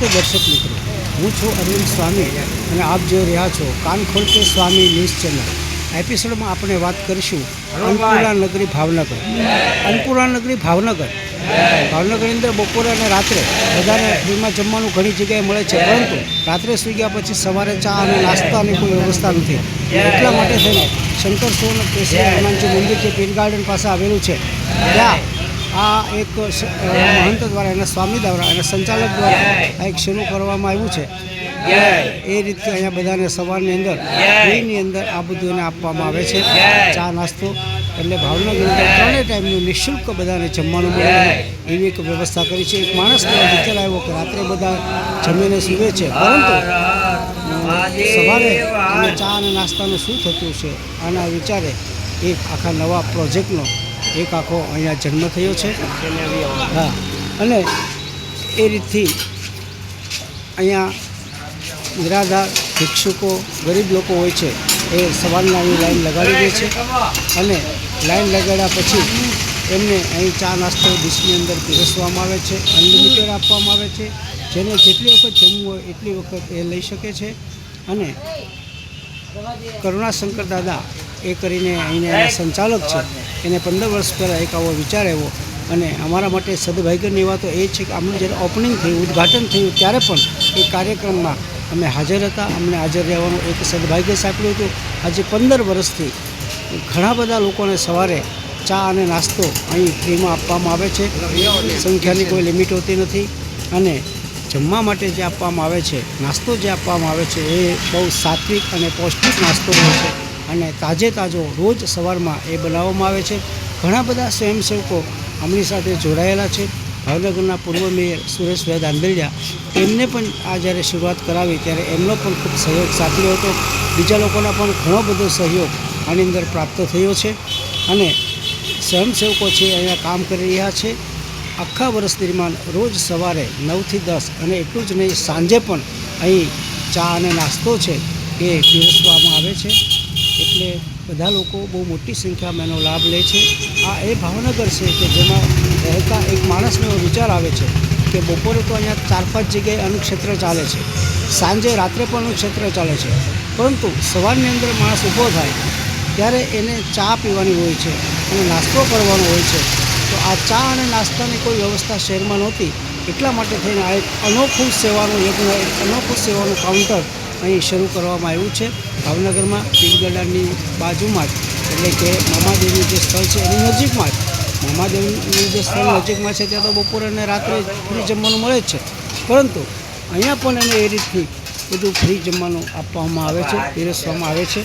નમસ્તે દર્શક મિત્રો. હું છું અરવિંદ સ્વામી અને આપ જોઈ રહ્યા છો કાન ખોલતે સ્વામી ન્યૂઝ ચેનલ. એપિસોડમાં આપણે વાત કરીશું અન્નપૂર્ણા નગરી ભાવનગર. અન્નપૂર્ણા નગરી ભાવનગર. ભાવનગરની અંદર બપોરે અને રાત્રે બધાને ફ્રીમાં જમવાનું ઘણી જગ્યાએ મળે છે, પરંતુ રાત્રે સુઈ ગયા પછી સવારે ચા અને નાસ્તાની કોઈ વ્યવસ્થા નથી. એટલા માટે થઈને શંકર સોન કેસરી હનુમાનજી મંદિર જે પીર ગાર્ડન પાસે આવેલું છે, ત્યાં આ એક મહંત દ્વારા એના સ્વામી દ્વારા અને સંચાલક દ્વારા આ એક શરૂ કરવામાં આવ્યું છે. એ રીતે અહીંયા બધાને સવારની અંદર ફ્રીની અંદર આ બધું એને આપવામાં આવે છે. ચા નાસ્તો એટલે ભાવનગર અંદર ત્રણેય ટાઈમનું નિઃશુલ્ક બધાને જમવાનું મળે એવી એક વ્યવસ્થા કરી છે. એક માણસ વિચાર આવ્યો કે રાત્રે બધા જમીને સૂવે છે. પરંતુ સવારે ચા અને નાસ્તાનું શું થતું છે આના વિચારે એક આખા નવા પ્રોજેક્ટનો એક આખો અહીંયા જન્મ થયો છે. હા, અને એ રીતથી અહીંયા નિરાધાર ભિક્ષુકો, ગરીબ લોકો હોય છે, એ સવારના અહીં લાઈન લગાડી દે છે. અને લાઈન લગાડ્યા પછી એમને અહીં ચા નાસ્તો ડીશની અંદર પીરસવામાં આવે છે અનલિમિટેડ આપવામાં આવે છે. જેને જેટલી વખત જમવું હોય એટલી વખત એ લઈ શકે છે. અને કરુણાશંકર દાદા એ કરીને અહીંના એના સંચાલક છે. એને પંદર વર્ષ પહેલાં એક આવો વિચાર આવ્યો. અને અમારા માટે સદભાગ્યની વાતો એ છે કે આમનું જ્યારે ઓપનિંગ થયું, ઉદ્ઘાટન થયું, ત્યારે પણ એ કાર્યક્રમમાં અમે હાજર હતા. અમને હાજર રહેવાનું એક સદભાગ્ય સાંપડ્યું હતું. આજે પંદર વર્ષથી ઘણા બધા લોકોને સવારે ચા અને નાસ્તો અહીં ફ્રીમાં આપવામાં આવે છે. સંખ્યાની કોઈ લિમિટ હોતી નથી. અને જમવા માટે જે આપવામાં આવે છે, નાસ્તો જે આપવામાં આવે છે, એ બહુ સાત્વિક અને પૌષ્ટિક નાસ્તો હોય છે. અને તાજે તાજો રોજ સવારમાં એ બનાવવામાં આવે છે. ઘણા બધા સ્વયંસેવકો અમની સાથે જોડાયેલા છે. ભાવનગરના પૂર્વ મેયર સુરેશભાઈ દાંદલિયા એમને પણ આ જ્યારે શરૂઆત કરાવી ત્યારે એમનો પણ ખૂબ સહયોગ સાંપડ્યો હતો. બીજા લોકોના પણ ઘણો બધો સહયોગ આની અંદર પ્રાપ્ત થયો છે અને સ્વયંસેવકો છે અહીંયા કામ કરી રહ્યા છે. આખા વર્ષ દરમિયાન રોજ સવારે નવથી દસ અને એટલું જ નહીં, સાંજે પણ અહીં ચા અને નાસ્તો છે એ પીરસવામાં આવે છે. એટલે બધા લોકો બહુ મોટી સંખ્યામાં એનો લાભ લે છે. આ એ ભાવનગર છે કે જેમાં રહેતા એક માણસનો એવો વિચાર આવે છે કે બપોરે તો અહીંયા ચાર પાંચ જગ્યાએ અનુક્ષેત્ર ચાલે છે. સાંજે રાત્રે પણ અનુક્ષેત્ર ચાલે છે. પરંતુ સવારની અંદર માણસ ઊભો થાય ત્યારે એને ચા પીવાની હોય છે અને નાસ્તો કરવાનો હોય છે. તો આ ચા અને નાસ્તાની કોઈ વ્યવસ્થા શહેરમાં નહોતી. એટલા માટે થઈને આ એક અનોખું સેવાનું એક અનોખું સેવાનું કાઉન્ટર અહીં શરૂ કરવામાં આવ્યું છે. ભાવનગરમાં પીરગડાની બાજુમાં જ, એટલે કે મામાદેવનું જે સ્થળ છે એની નજીકમાં જ. મામાદેવનું જે સ્થળ નજીકમાં છે, ત્યાં તો બપોરે અને રાત્રે ફ્રી જમવાનું મળે જ છે. પરંતુ અહીંયા પણ એને એ રીતથી બધું ફ્રી જમવાનું આપવામાં આવે છે, પીરસવામાં આવે છે.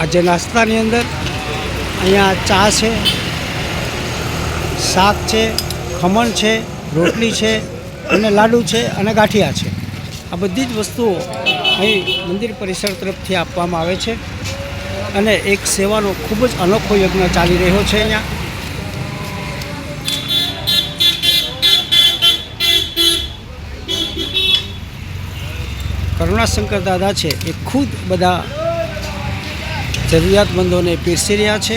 આજે નાસ્તાની અંદર અહીંયા ચા છે, શાક છે, ખમણ છે, રોટલી છે અને લાડુ છે અને ગાંઠિયા છે. આ બધી જ વસ્તુઓ અહીં મંદિર પરિસર તરફથી આપવામાં આવે છે અને એક સેવાનો ખૂબ જ અનોખો યજ્ઞ ચાલી રહ્યો છે અહીંયા. કરુણાશંકર દાદા છે એ ખુદ બધા જરૂરિયાતમંદોને પીરસી રહ્યા છે.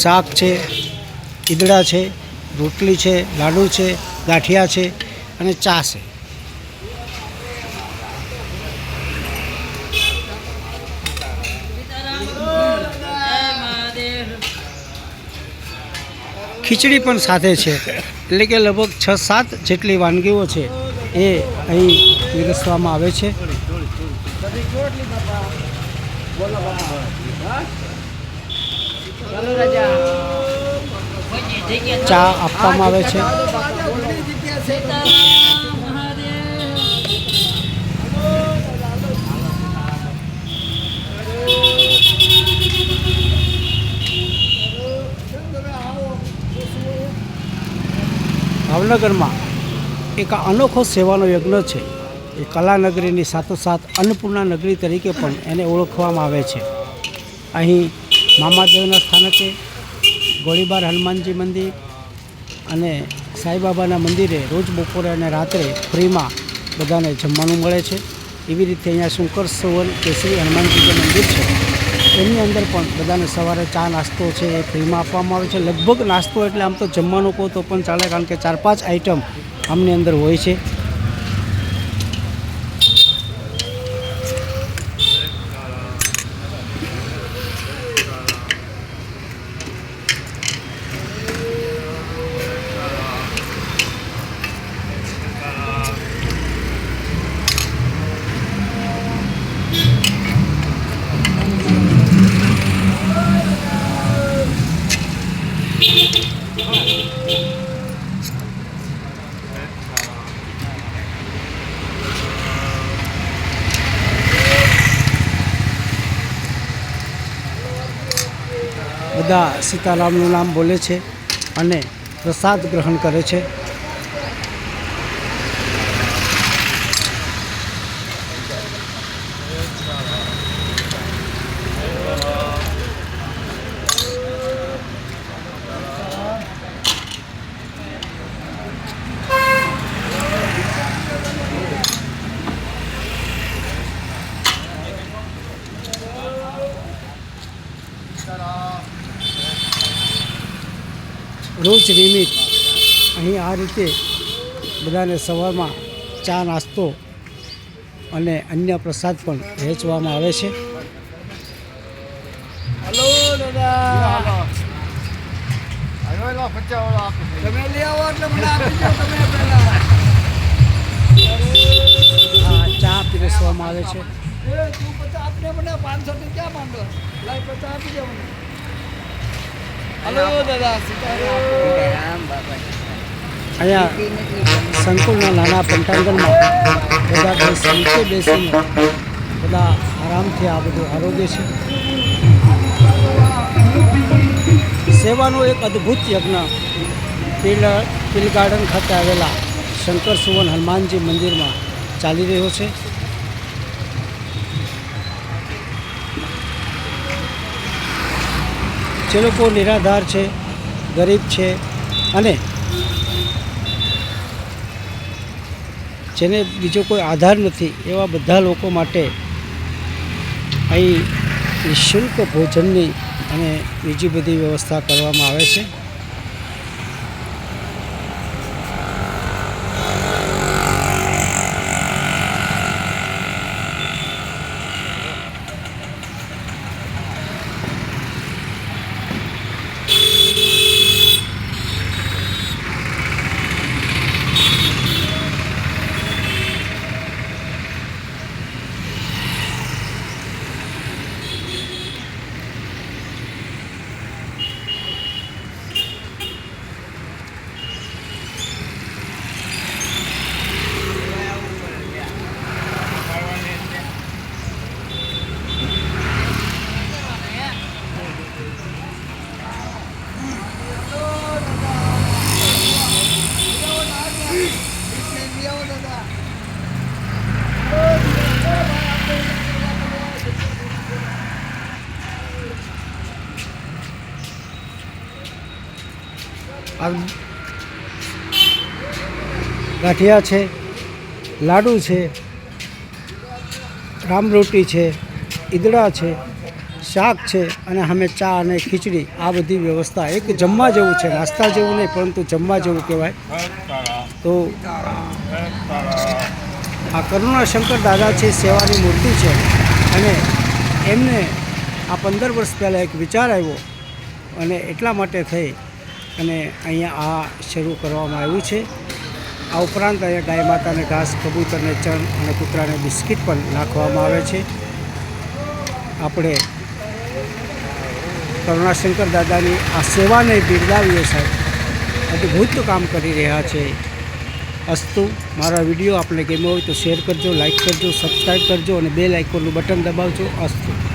શાક છે, ઈદડા છે, રોટલી છે, લાડુ છે, ગાંઠિયા છે અને ચા છે. ખીચડી પણ સાથે છે. એટલે કે લગભગ છ સાત જેટલી વાનગીઓ છે એ અહીં પીરસવામાં આવે છે. ચા આપવામાં આવે છે. ભાવનગરમાં એક અનોખો સેવાનો યજ્ઞ છે. એ કલાનગરીની સાથોસાથ અન્નપૂર્ણા નગરી તરીકે પણ એને ઓળખવામાં આવે છે. અહીં મામાદેવના સ્થાનકે ગોળીબાર હનુમાનજી મંદિર અને સાંઈબાબાના મંદિરે રોજ બપોરે અને રાત્રે ફ્રીમાં બધાને જમવાનું મળે છે. એવી રીતે અહીંયા શંકર સોવન કેસરી હનુમાનજીનું મંદિર છે. એની અંદર પણ બધાને સવારે ચા, નાસ્તો છે, એ ફ્રીમાં આપવામાં આવે છે. લગભગ નાસ્તો એટલે આમ તો જમવાનું કહો તો પણ ચાલે, કારણ કે ચાર પાંચ આઈટમ આમની અંદર હોય છે. બધા સીતારામનું નામ બોલે છે અને પ્રસાદ ગ્રહણ કરે છે. રોજ નિયમિત અહીં આ રીતે બધાને સવારમાં ચા નાસ્તો અને અન્ય પ્રસાદ પણ વહેંચવામાં આવે છે. હલો દાદા. તમે લઈ આવો એટલે મને આપી દો તમે પહેલા. આ ચા પીરસવામાં આવે છે. એ પચાસ ક્યાં માંગો? લાઈ પચાસ આપી દો મને. હલો દાદા સીતારામ અહીંયા સંકુલના નાના પંટાંગણમાં બધા બેસી નીચે બેસીને બધા આરામથી આ બધું આરોગ્ય છે સેવાનો એક અદ્ભુત યજ્ઞ પિલ પિલ ગાર્ડન ખાતે આવેલા શંકર સુવન હનુમાનજી મંદિરમાં ચાલી રહ્યો છે જે લોકો નિરાધાર છે, ગરીબ છે અને જેને બીજો કોઈ આધાર નથી, એવા બધા લોકો માટે અહીં નિઃશુલ્ક ભોજનની અને બીજી બધી વ્યવસ્થા કરવામાં આવે છે લઈ આવો દાદા આ ગાંઠિયા છે, લાડુ છે રામરોટી છે, ઈદડા છે, શાક છે અને અમે ચા અને ખીચડી આ બધી વ્યવસ્થા એક જમવા જેવું છે, નાસ્તા જેવું નહીં, પરંતુ જમવા જેવું કહેવાય. તો આ કરુણાશંકર દાદા છે, સેવાની મૂર્તિ છે અને એમને આ પંદર વર્ષ પહેલાં એક વિચાર આવ્યો અને એટલા માટે થઈ અને અહીંયા આ શરૂ કરવામાં આવ્યું છે. આ ઉપરાંત અહીંયા ગાય માતાને ઘાસ, કબૂતરને ચણ અને કૂતરાને બિસ્કિટ પણ નાખવામાં આવે છે. આપણે કરુણાશંકર દાદાની આ સેવાને બિરદાવીએ સાહેબ. અદ્ભુત કામ કરી રહ્યા છે. અસ્તુ, મારા વીડિયો આપને ગમ્યો હોય તો શેર કરજો, લાઈક કરજો, સબસ્ક્રાઈબ કરજો અને બે લાઇકોનું બટન દબાવજો. અસ્તુ.